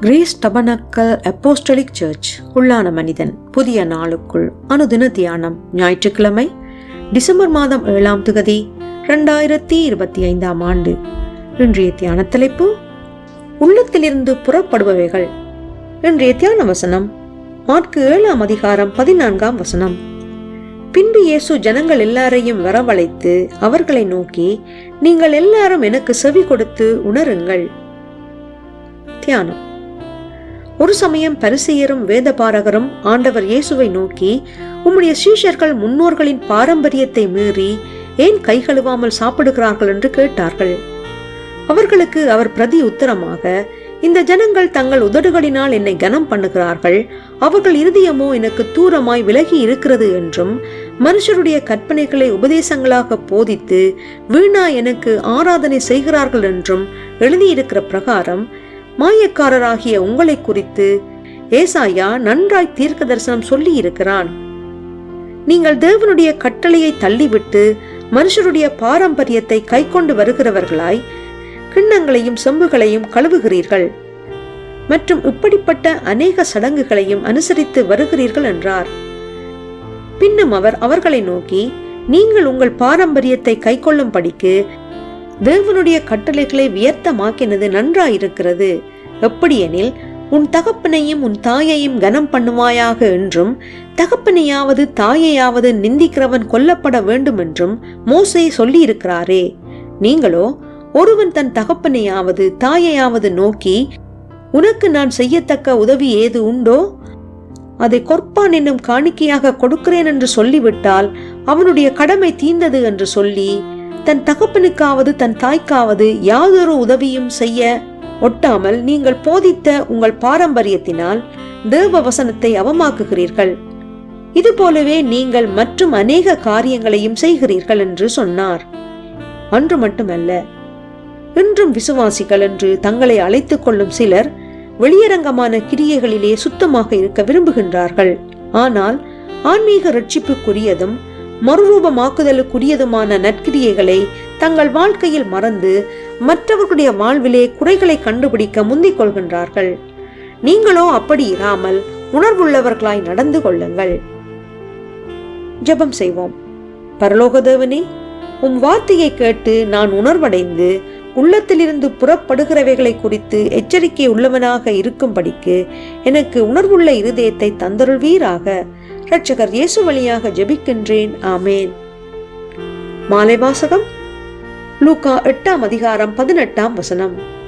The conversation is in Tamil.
Grace tabernacle apostolic search. உள்ளான மனிதன் புதிய நாளுக்குள் அனுதின தியானம். ஞாயிற்றுக்கிழமை டிசம்பர் மாதம் ஏழாம் திகதி ரெண்டாயிரத்தி இருபத்தி ஐந்தாம் ஆண்டு. இன்றைய தியான தலைப்பு உள்ளத்திலிருந்து புறப்படுபவைகள். இன்றைய தியான வசனம் மார்க்கு ஏழாம் அதிகாரம் பதினான்காம் வசனம். பின்பு இயேசு ஜனங்கள் எல்லாரையும் வரவழைத்து அவர்களை நோக்கி நீங்கள் எல்லாரும் எனக்கு செவி கொடுத்து உணருங்கள். தியானம். ஒரு சமயம் பரிசெயரும் வேதபாரகரும் ஆண்டவர் இயேசுவை நோக்கி உம்முடைய சீஷர்கள் முன்னோர்களின் பாரம்பரியத்தை மீறி ஏன் கை கழுவாமல் சாப்பிடுகிறார்கள்? என்று கேட்டார்கள். அவர்களுக்கு அவர் பிரதி உத்தரமாக இந்த ஜனங்கள் தங்கள் உதடுகளினால் என்னை கனம் பண்ணுகிறார்கள். அவர்கள் இருதயமோ எனக்கு தூரமாய் விலகி இருக்கிறது என்றும் மனுஷருடைய கற்பனைகளை உபதேசங்களாக போதித்து வீணா எனக்கு ஆராதனை செய்கிறார்கள் என்றும் எழுதியிருக்கிற பிரகாரம் மாயக்காரராகிய உங்களை குறித்து ஏசாயா நன்றாய் தீர்க்க தரிசனம் சொல்லி இருக்கிறான் நீங்கள் தேவனுடைய கட்டளையை தள்ளிவிட்டு மனுஷருடைய பாரம்பரியத்தை கைக்கொண்டு வருகிறவர்களாய் கிண்ணங்களையும் செம்புகளையும் கழுவுகிறீர்கள். மற்றும் இப்படிப்பட்ட அநேக சடங்குகளையும் அனுசரித்து வருகிறீர்கள் என்றார். பின்னும் அவர் அவர்களை நோக்கி நீங்கள் உங்கள் பாரம்பரியத்தை கைக்கொள்ளும்படிக்கு தேவனுடைய கட்டளைகளை வியர்த்தமாக்கினது நன்றாயிருக்கிறது. எப்படியெனில் உன் தகப்பனையும் உன் தாயையும் கனம் பண்ணுவாயாக என்றும் தகப்பனையாவது தாயையாவது நிந்திக்கிறவன் கொல்லப்பட வேண்டும் என்றும் மோசே சொல்லியிருக்கிறாரே. நீங்களோ ஒருவன் தன் தகப்பனையாவது தாயையாவது நோக்கி உனக்கு நான் செய்யத்தக்க உதவி ஏது உண்டோ? அதை கொற்பான் என்னும் காணிக்கையாக கொடுக்கிறேன் என்று சொல்லிவிட்டால் அவனுடைய கடமை தீர்ந்தது என்று சொல்லி தன் தகப்பனுக்காவது தன் தாய்க்காவது யாதொரு உதவியும் செய்ய ஒட்டாமல் நீங்கள் போதித்த உங்கள் பாரம்பரியத்தினால் தேவ வசனத்தை அவமாக்குகிறீர்கள். இது போலவே நீங்கள் மற்றும் அநேக காரியங்களையும் செய்கிறீர்கள் என்று சொன்னார். அன்று மட்டுமல்ல இன்றும் விசுவாசிகள் என்று தங்களை அழைத்துக் கொள்ளும் சிலர் வெளியரங்கமான கிரியைகளிலே சுத்தமாக இருக்க விரும்புகின்றார்கள். ஆனால் ஆன்மீக ரட்சிப்புக்குரியதும் மறுரூபமாக்குதலுக்குரியதுமான நற்கிரியைகளை தங்கள் வாழ்க்கையில் மறந்து மற்றவர்களுடைய வாழ்விலே குறைகளை கண்டுபிடிக்க முந்திக் கொள்கின்றார்கள். நீங்களோ அப்படி இராமல் உணர்வுள்ளவர்களாய் நடந்து கொள்ளுங்கள். ஜெபம் செய்வோம். பரலோகதேவனே உம் வார்த்தையை கேட்டு நான் உணர்வடைந்து உள்ளத்திலிருந்து புறப்படுகிறவைகளை குறித்து எச்சரிக்கை உள்ளவனாக இருக்கும்படிக்கு எனக்கு உணர்வுள்ள இருதயத்தை தந்தருள்வீராக. ரட்சகர் இயேசு வழியாக ஜெபிக்கின்றேன். ஆமேன். மாலை வாசகம். லூகா எட்டாம் அதிகாரம் பதினெட்டாம் வசனம்.